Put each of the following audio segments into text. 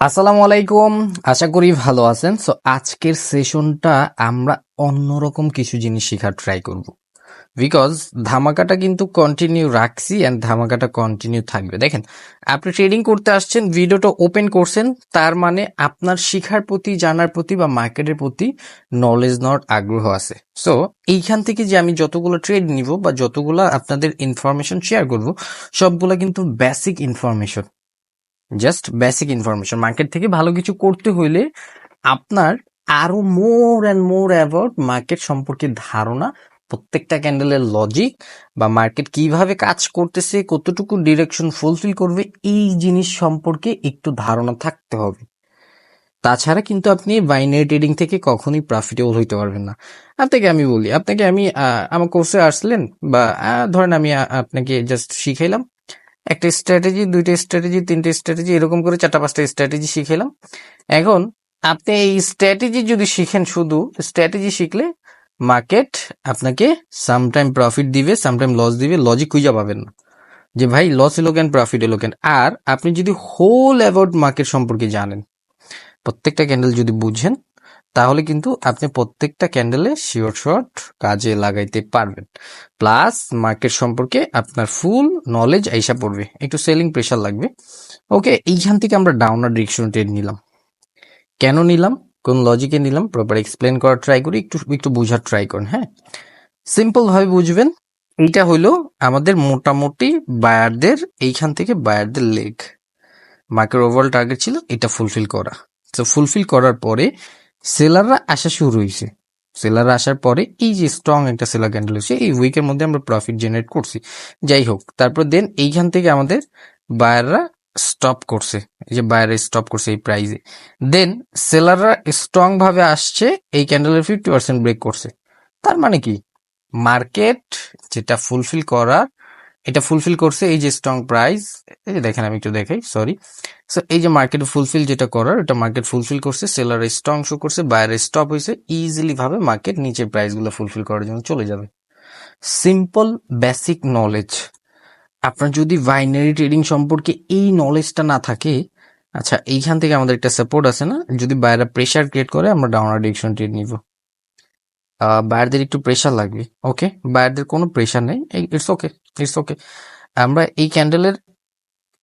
আসসালামু আলাইকুম। আশা করি ভালো আছেন। সো আজকের সেশনটা আমরা অন্যরকম কিছু জিনিস শেখার ট্রাই করব। বিকজ ধামাকাটা কিন্তু কন্টিনিউ রাখছি অ্যান্ড ধামাকাটা কন্টিনিউ থাকবে। দেখেন, আপনি ট্রেডিং করতে আসছেন ভিডিওটা ওপেন করছেন, তার মানে আপনার শিখার প্রতি, জানার প্রতি বা মার্কেটের প্রতি নলেজ নেওয়ার আগ্রহ আছে। সো এইখান থেকে যে আমি যতগুলো ট্রেড নিব বা যতগুলো আপনাদের ইনফরমেশন শেয়ার করব, সবগুলো কিন্তু basic information just basic information market থেকে ভালো কিছু করতে হইলে আপনার আরও more and more about market সম্পর্কে ধারণা, প্রত্যেকটা ক্যান্ডেলের লজিক বা মার্কেট কীভাবে কাজ করতেছে, কতটুকু ডিরেকশন ফুলফিল করবে, এই জিনিস সম্পর্কে একটু ধারণা থাকতে হবে। তাছাড়া কিন্তু আপনি বাইনারি ট্রেডিং থেকে কখনোই প্রফিটেবল হইতে পারবেন না। আপনাকে আমি বলি, আপনাকে আমি আমার কোর্সে আসলেন বা ধরেন আমি আপনাকে জাস্ট শিখাইলাম। একটা স্ট্র্যাটেজি দুইটা স্ট্র্যাটেজি তিনটে স্ট্র্যাটেজি এরকম করে চারটা পাঁচটা স্ট্র্যাটেজি শিখেলাম। এখন আপনি এই স্ট্র্যাটেজি যদি শিখেন শুধু স্ট্র্যাটেজি শিখলে মার্কেট আপনাকে সামটাইম প্রফিট দিবে সামটাইম লস দিবে লজিক খুঁজে পাবেন না। যে ভাই লস এলো কেন প্রফিট এলো কেন? আর আপনি যদি হোল অ্যাবাউট মার্কেট সম্পর্কে জানেন, প্রত্যেকটা ক্যান্ডেল যদি বুঝেন তাহলে কিন্তু আপনি প্রত্যেকটা ক্যান্ডেলে শিওর শর্ট কাজে লাগাইতে পারবেন। প্লাস মার্কেট সম্পর্কে আপনার ফুল নলেজ আইসা পড়বে। একটু সেলিং প্রেশার লাগবে। ওকে এইখান থেকে আমরা ডাউনার ডিরেকশন ট্রেড নিলাম। কেন নিলাম? কোন লজিকে নিলাম? প্রপার এক্সপ্লেন করার ট্রাই করি। একটু একটু বোঝার ট্রাই করুন হ্যাঁ? সিম্পল ভাবে বুঝবেন। এইটা হইল আমাদের মোটামুটি বায়ারদের, এইখান থেকে বায়ারদের লেগ। মার্কেট ওভারঅল টার্গেট ছিল এটা ফুলফিল করা। তো ফুলফিল করার পরে সেলাররা আসা শুরু হয়েছে সেলাররা আসার পরে এই যে স্ট্রং একটা সেলার ক্যান্ডেল হয়েছে এই উইকের মধ্যে আমরা প্রফিট জেনারেট করছি। যাই হোক, তারপর দেন এইখান থেকে আমাদের বায়াররা স্টপ করছে। এই যে বায়াররা স্টপ করছে এই প্রাইজে দেন সেলাররা স্ট্রং ভাবে আসছে, এই ক্যান্ডেলের ফিফটি পার্সেন্ট ব্রেক করছে। তার মানে কি? মার্কেট যেটা ফুলফিল করার এটা ফুলফিল করছে এই যে স্ট্রং প্রাইস এই যে দেখেন আমি একটু দেখাই সরি সো এই যে মার্কেট ফুলফিল যেটা করার, এটা মার্কেট ফুলফিল করছে সেলার স্ট্রং শো করছে বায়ার স্টপ হয়েছে ইজিলি ভাবে মার্কেট নিচের প্রাইসগুলো ফুলফিল করার জন্য চলে যাবে। সিম্পল বেসিক নলেজ আপনার যদি বাইনারি ট্রেডিং সম্পর্কে এই নলেজটা না থাকে আচ্ছা এইখান থেকে আমাদের একটা সাপোর্ট আছে না? যদি বাইরে প্রেশার ক্রিয়েট করে, আমরা ডাউনার ডিরেকশন ট্রেড নিব। বায়ারদের একটু প্রেশার লাগবে ওকে বায়ারদের কোনো প্রেশার নেই ইটস ওকে ইটস ওকে আমরা এই ক্যান্ডেলের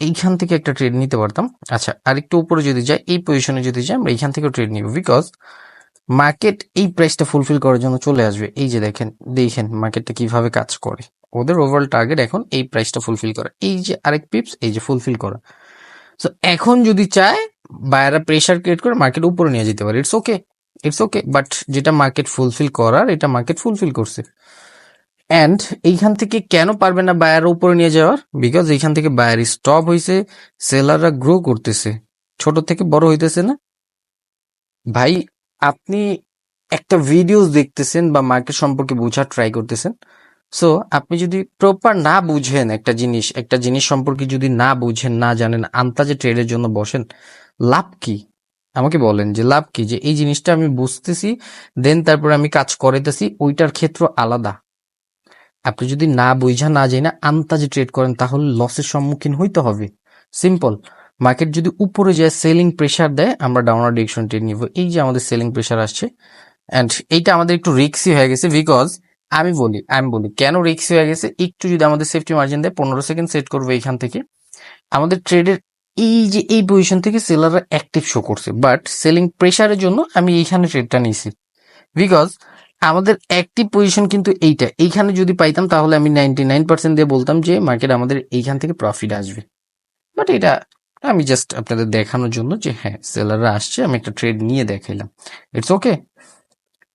এইখান থেকে একটা ট্রেড নিতে পারতাম। আচ্ছা আর একটু উপরে যদি যাই, এই পজিশনে যদি যাই, আমরা এইখান থেকেও ট্রেড নিব বিকজ মার্কেট এই প্রাইসটা ফুলফিল করার জন্য চলে আসবে। এই যে দেখেন দেখেন মার্কেটটা কীভাবে কাজ করে। ওদের ওভারঅল টার্গেট এখন এই প্রাইসটা ফুলফিল করা। এই যে আরেক পিপস এই যে ফুলফিল করা। সো এখন যদি চায় বায়ারা প্রেশার ক্রিয়েট করে মার্কেট উপরে নিয়ে যেতে পারে it's okay it's okay but যেটা মার্কেট ফুলফিল করার, এটা মার্কেট ফুলফিল করছে। অ্যান্ড এইখান থেকে কেন পারবে না বায়ার উপরে নিয়ে যাওয়ার? বিকজ এইখান থেকে বায়ার স্টপ হয়েছে সেলাররা গ্রো করতেছে। ছোট থেকে বড় হইতেছে না। ভাই, আপনি একটা ভিডিওস দেখতেছেন বা মার্কেট সম্পর্কে বোঝার ট্রাই করতেছেন। সো আপনি যদি প্রপার না বুঝেন একটা জিনিস একটা জিনিস সম্পর্কে যদি না বুঝেন, না জানেন আন্তাজে ট্রেডের জন্য বসেন, লাভ কি? আমাকে বলেন যে, লাভ কি? যে এই জিনিসটা আমি বুঝতেছি, দেন তারপর আমি কাজ করাইতেছি, ওইটার ক্ষেত্র আলাদা। আপনি যদি না বুঝা, না যাই না আন্তাজে ট্রেড করেন, তাহলে লসের সম্মুখীন হইতে হবে। সিম্পল মার্কেট যদি উপরে যায় সেলিং প্রেসার দেয়, আমরা ডাউনার ডিরেকশন ট্রেড নিব। এই যে আমাদের সেলিং প্রেশার আসছে অ্যান্ড এইটা আমাদের একটু রিক্সি হয়ে গেছে বিকজ আমি বলি আমি বলি, কেন রিক্সি হয়ে গেছে? একটু যদি আমাদের সেফটি মার্জিন দেয়, পনেরো সেকেন্ড সেট করব এইখান থেকে। আমাদের ট্রেডের এই যে, এই পজিশন থেকে সেলাররা অ্যাক্টিভ শো করছে বাট সেলিং প্রেশারের জন্য আমি এইখানে ট্রেডটা নিয়েছি। বিকজ আমাদের অ্যাক্টিভ পজিশন কিন্তু এইটা। এইখানে যদি পাইতাম তাহলে আমি নাইনটি নাইন পার্সেন্ট দিয়ে বলতাম যে মার্কেট আমাদের এইখান থেকে প্রফিট আসবে। বাট এটা আমি জাস্ট আপনাদের দেখানোর জন্য যে হ্যাঁ সেলাররা আসছে, আমি একটা ট্রেড নিয়ে দেখাইলাম। ইটস ওকে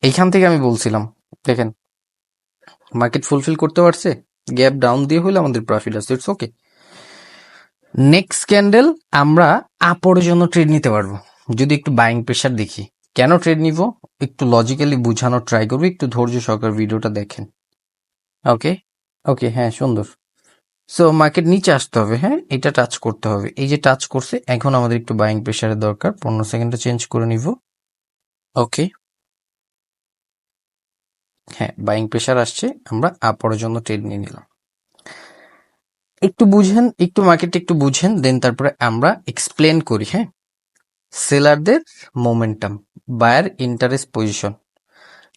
এইখান থেকে আমি বলছিলাম, দেখেন মার্কেট ফুলফিল করতে পারছে গ্যাপ ডাউন দিয়ে হলে আমাদের প্রফিট আসছে ইটস ওকে নেক্সট ক্যান্ডেল আমরা আপরের জন্য ট্রেড নিতে পারব। যদি একটু বাইং প্রেশার দেখি। কেন ট্রেড নিব? একটু লজিক্যালি বোঝানোর ট্রাই করব, একটু ধৈর্য সহকার ভিডিওটা দেখেন। ওকে ওকে হ্যাঁ সুন্দর। সো মার্কেট নিচে আসতে হবে হ্যাঁ? এটা টাচ করতে হবে। এই যে টাচ করছে, এখন আমাদের একটু বাইং প্রেশারের দরকার। পনেরো সেকেন্ডটা চেঞ্জ করে নিব। ওকে হ্যাঁ বাইং প্রেশার আসছে, আমরা আপরের জন্য ট্রেড নিয়ে নিলাম। একটু বুঝেন, একটু মার্কেট একটু বুঝেন দেন তারপরে আমরা এক্সপ্লেন করি হ্যাঁ? সেলারদের মোমেন্টাম বায়ার ইন্টারেস্ট পজিশন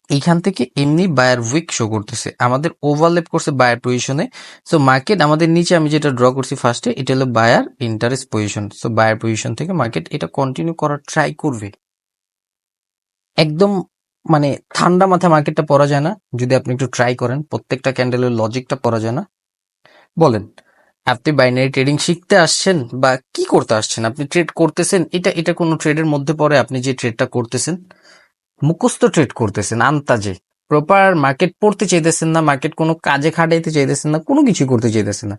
এইখান থেকে এমনি বায়ার উইক শো করতেছে। আমাদের ওভারলেপ করছে বায়ার পজিশনে সো মার্কেট আমাদের নিচে আমি যেটা ড্র করছি ফার্স্টে এটা হলো buyer interest position so buyer position থেকে মার্কেট এটা কন্টিনিউ করার ট্রাই করবে। একদম মানে ঠান্ডা মাথা মার্কেটটা পড়া যায় না। যদি আপনি একটু ট্রাই করেন, প্রত্যেকটা ক্যান্ডেলের লজিকটা পড়া যায় না। বলেন আপনি বাইনারি ট্রেডিং শিখতে আসছেন বা কি করতে আসছেন? আপনি ট্রেড করতেছেন, এটা এটা কোনো ট্রেডের মধ্যে পড়ে আপনি যে ট্রেডটা করতেছেন? মুখস্থ ট্রেড করতেছেন আন্তাজে প্রপার মার্কেট পড়তে চাইতেছেন না মার্কেট কোনো কাজে খাটাইতে চাইতেছেন না, কোনো কিছু করতে চাইতেছেন না।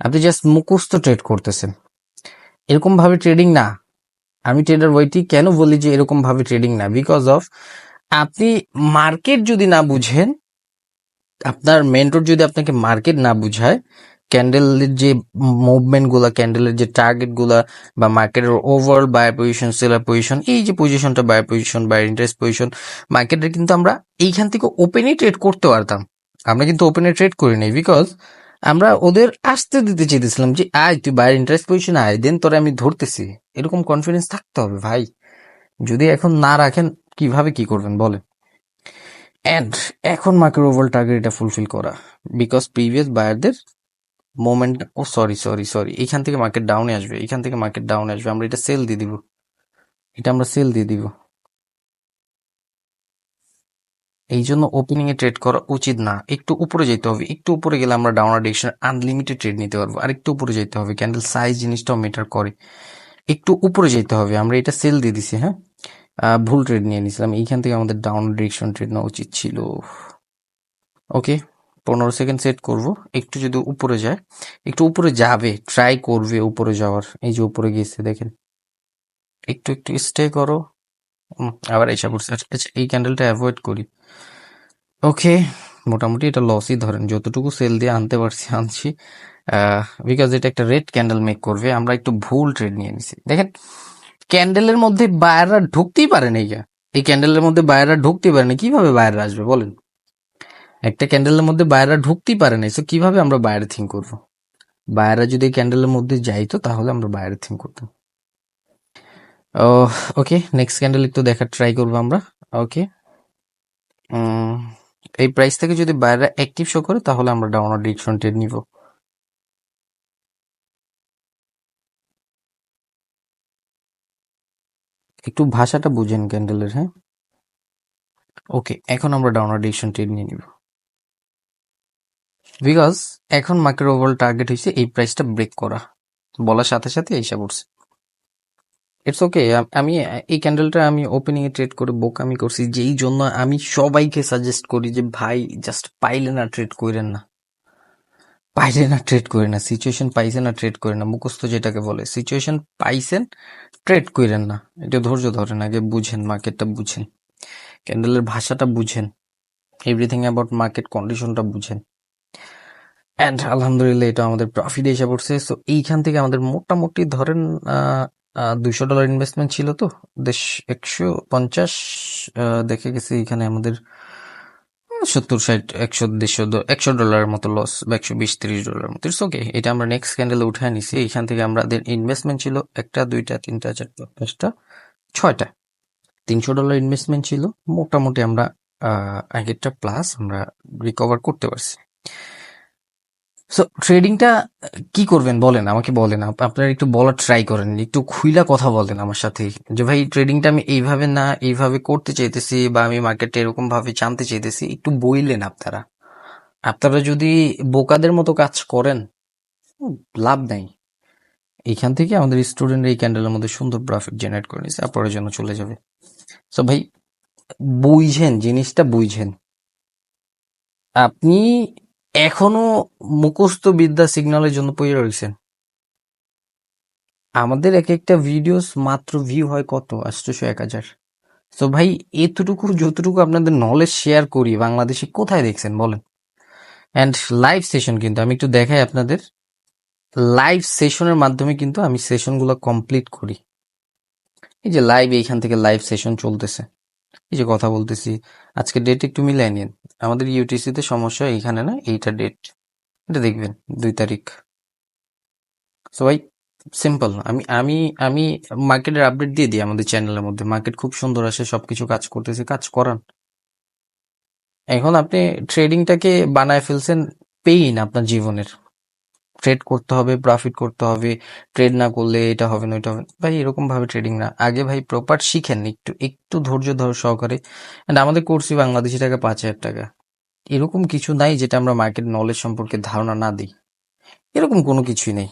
আপনি জাস্ট মুখস্থ ট্রেড করতেছেন। এরকম ভাবে ট্রেডিং না। আমি ট্রেডার ওইটি কেন বলি যে এরকম ভাবে ট্রেডিং না? বিকজ অফ আপনি মার্কেট যদি না বুঝেন, আপনার মেন্টর যদি আপনাকে মার্কেট না বুঝায় ক্যান্ডেলের যে মুভমেন্টগুলা ক্যান্ডেলের যে টার্গেটগুলা বা মার্কেটের overall buyer position seller position এই যে পজিশনটা buyer position buyer interest position মার্কেটের কিন্তু আমরা এইখান থেকে ওপেনই ট্রেড করতে পারতাম। আমরা কিন্তু ওপেনে ট্রেড করি নাই বিকজ আমরা ওদের আসতে দিতে চেয়েছিলাম যে, আয়, তুই বায়ার ইন্টারেস্ট পজিশন আয় দেন তোরা আমি ধরতেছি। এরকম কনফিডেন্স থাকতে হবে, ভাই। যদি এখন না রাখেন, কীভাবে কি করবেন, বলেন? অ্যান্ড এখন মার্কেট ওভার টার্গেট এটা ফুলফিল করা। বিকজ প্রিভিয়াস বায়ারদের মোমেন্ট ও সরি সরি সরি এখান থেকে মার্কেট ডাউনে আসবে এখান থেকে মার্কেট ডাউনে আসবে, আমরা এটা সেল দিয়ে দিব। এটা আমরা সেল দিয়ে দিব। এই জন্য ওপেনিং এ ট্রেড করা উচিত না। একটু উপরে যেতে হবে, একটু উপরে গেলে আমরা ডাউনার ডিরেকশন আনলিমিটেড ট্রেড নিতে পারব। আর একটু উপরে যেতে হবে ক্যান্ডেল সাইজ জিনিসটাও মেটার করে। একটু উপরে যেতে হবে, আমরা এটা সেল দিয়ে দিছি হ্যাঁ? ভুল ট্রেড নিয়ে নিছিলাম, এইখান থেকে আমাদের ডাউন ডিরেকশন ট্রেড নেওয়া উচিত ছিল। ওকে পনেরো সেকেন্ড সেট করব। একটু যদি উপরে যায় একটু উপরে যাবে ট্রাই করবে উপরে যাওয়ার। এই যে উপরে গিয়েছে দেখেন। একটু একটু স্টে করো। আবার এসে পড়ছে। আচ্ছা, এই ক্যান্ডেলটা অ্যাভয়েড করি। ওকে মোটামুটি এটা লসই ধরেন। যতটুকু সেল দিয়ে আনতে পারছি আনছি। বিকজ এটা একটা রেড ক্যান্ডেল মেক করবে। আমরা একটু ভুল ট্রেড নিয়ে নিছি। দেখেন ক্যান্ডেলের মধ্যে বায়াররা ঢুকতেই পারে না এই ক্যান্ডেলের মধ্যে বায়াররা ঢুকতেই পারে না কীভাবে বায়াররা আসবে বলেন? একটা ক্যান্ডেলের মধ্যে বায়াররা ঢুকতেই পারে না। সো কীভাবে আমরা বায়ারে থিঙ্ক করব? বায়াররা যদি ক্যান্ডেলের মধ্যে যাইতো তাহলে আমরা বায়ারে থিঙ্ক করতাম ওকে নেক্সট ক্যান্ডেল একটু দেখার ট্রাই করব আমরা। ওকে এই প্রাইস থেকে যদি বায়াররা অ্যাক্টিভ শো করে, তাহলে আমরা ডাউনার ডিরেকশন ট্রেড নিব। একটু ভাষাটা বুঝেন ক্যান্ডেলের হ্যাঁ? ওকে এখন আমরা ডাউনার ডিরেকশন ট্রেড নিয়ে নিব। বিকজ এখন মার্কেট ওভারঅল টার্গেট হয়েছে এই প্রাইসটা ব্রেক করা। বলার সাথে সাথে এইসব উঠছে। ইটস ওকে আমি এই ক্যান্ডেলটা আমি ওপেনিং এ ট্রেড করে বোকামি করছি, যেই জন্য আমি সবাইকে সাজেস্ট করি যে, ভাই জাস্ট পাইলে না ট্রেড করেন না। পাইলে না ট্রেড করে না। সিচুয়েশন পাইছে না ট্রেড করে না। মুখস্থ যেটাকে বলে সিচুয়েশন পাইছেন ট্রেড করেন না। এটা ধৈর্য ধরেন, আগে বুঝেন মার্কেটটা বুঝেন। ক্যান্ডেলের ভাষাটা বুঝেন। এভরিথিং অ্যাবাউট মার্কেট কন্ডিশনটা বুঝেন। অ্যান্ড আলহামদুলিল্লাহ, এটা আমাদের প্রফিট এসে পড়ছে। সো এইখান থেকে আমাদের মোটামুটি ধরেন দুইশো ডলার ইনভেস্টমেন্ট ছিল তো। দেশ একশো পঞ্চাশ দেখে গেছি এখানে আমাদের সত্তর, ষাট, একশো, দেড়শো একশো ডলারের মতো লস বা একশো বিশ, তিরিশ ডলারের মতো। ইটস ওকে এটা আমরা নেক্সট ক্যান্ডেলে উঠে নিছি। এখান থেকে আমাদের ইনভেস্টমেন্ট ছিল একটা, দুইটা, তিনটা, চারটা, পাঁচটা, ছয়টা। তিনশো ডলার ইনভেস্টমেন্ট ছিল। মোটামুটি আমরা আগেরটা প্লাস আমরা রিকভার করতে পারছি। সো ট্রেডিংটা কি করবেন বলেন, আমাকে বলেন। আপ- আপনারা একটু বলার ট্রাই করেন, একটু খুইলা কথা বলেন আমার সাথে। যে ভাই ট্রেডিংটা আমি এইভাবে না, এইভাবে করতে চাইতেছি বা আমি মার্কেটে এরকম ভাবে জানতে চাইতেছি, একটু বইলেন আপনারা। আপনারা যদি বোকাদের মতো কাজ করেন লাভ নাই। এইখান থেকে আমাদের স্টুডেন্ট এই ক্যান্ডেলের মধ্যে সুন্দর প্রফিট জেনারেট করে নিচ্ছে আপনার জন্য চলে যাবে। সো ভাই, বুঝেন, জিনিসটা বুঝেন। আপনি এখনও মুখস্থ বিদ্যা সিগন্যালের জন্য পড়ে রয়েছেন। আমাদের এক একটা ভিডিওস মাত্র ভিউ হয় কত? আটশোশো এক হাজার। তো ভাই, এতটুকু, যতটুকু আপনাদের নলেজ শেয়ার করি, বাংলাদেশে কোথায় দেখছেন বলেন? অ্যান্ড লাইভ সেশন কিন্তু, আমি একটু দেখাই আপনাদের। লাইভ সেশনের মাধ্যমে কিন্তু আমি সেশনগুলো কমপ্লিট করি। এই যে লাইভ এইখান থেকে লাইভ সেশন চলতেছে। এই যে কথা বলতেছি, আজকে ডেট একটু মিলাই নিন। আমাদের ইউটিসি তে সমস্যা এইখানে না, এইটা ডেট এটা দেখবেন, দুই তারিখ। সো ভাই সিম্পল আমি আমি আমি মার্কেটের আপডেট দিয়ে দিই আমাদের চ্যানেলের মধ্যে। মার্কেট খুব সুন্দর আসে, সবকিছু কাজ করতেছে, কাজ করান। এখন আপনি ট্রেডিংটাকে বানায় ফেলছেন পেইন আপনার জীবনের। ট্রেড করতে হবে প্রফিট করতে হবে ট্রেড না করলে এটা হবে না এটা হবে না। ভাই এরকম ভাবে ট্রেডিং না। আগে ভাই প্রপার শিখেন একটু একটু ধৈর্য ধর সহকারে। অ্যান্ড আমাদের কোর্সই বাংলাদেশি টাকা পাঁচ হাজার টাকা। এরকম কিছু নাই যেটা আমরা মার্কেট নলেজ সম্পর্কে ধারণা না দিই। এরকম কোনো কিছুই নেই।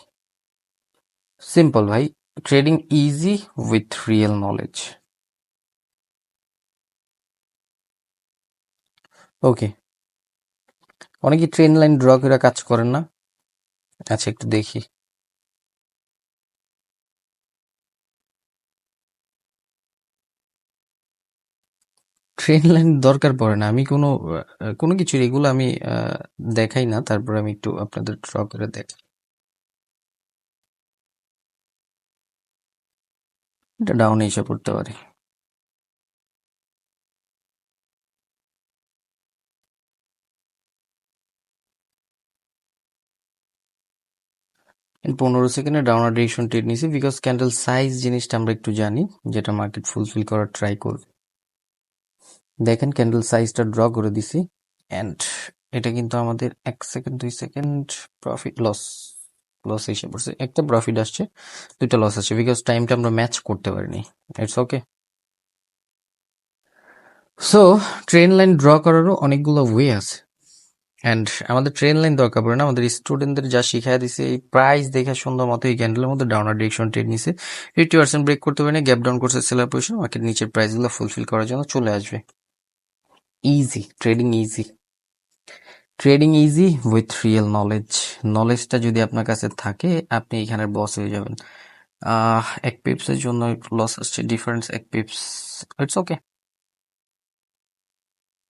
সিম্পল ভাই trading easy with real knowledge okay অনেকে ট্রেন লাইন ড্র করে কাজ করেন না। আচ্ছা একটু দেখি। ট্রেন লাইন দরকার পড়ে না। আমি কোনো কোনো কিছু এগুলো আমি দেখাই না। তারপর আমি একটু আপনাদের ড্র করে দেখাই এটা ডাউনে এসে পড়তে পারে। পনেরো সেকেন্ডে ডাউনার ডিরেকশন ট্রেড নিছি বিকজ ক্যান্ডেল সাইজ জিনিসটা আমরা একটু জানি, যেটা মার্কেট ফুলফিল করার ট্রাই করবে। দেখেন ক্যান্ডেল সাইজটা ড্র করে দিছি অ্যান্ড এটা কিন্তু আমাদের এক সেকেন্ড দুই সেকেন্ড প্রফিট লস লস এসে পড়ছে। একটা প্রফিট আসছে, দুইটা লস আসছে বিকজ টাইমটা আমরা ম্যাচ করতে পারিনি। It's okay so trend line draw করারও অনেকগুলো ওয়ে আছে। অ্যান্ড আমাদের ট্রেন লাইন দরকার পড়ে না। আমাদের স্টুডেন্টদের যা শিখাই দিছে, এই প্রাইস দেখে সুন্দর মতো এই ক্যান্ডেলের মধ্যে ডাউনার ডিরেকশন ট্রেড নিছে। ফিফটি পার্সেন্ট ব্রেক করতে পারে না গ্যাপ ডাউন করছে সেলার পজিশন মার্কেট নিচের প্রাইসগুলো ফুলফিল করার জন্য চলে আসবে। Easy trading easy trading easy with real knowledge নলেজটা যদি আপনার কাছে থাকে, আপনি এখানের বস হয়ে যাবেন। এক পিপসের জন্য লস আসছে ডিফারেন্স এক পিপস ইটস ওকে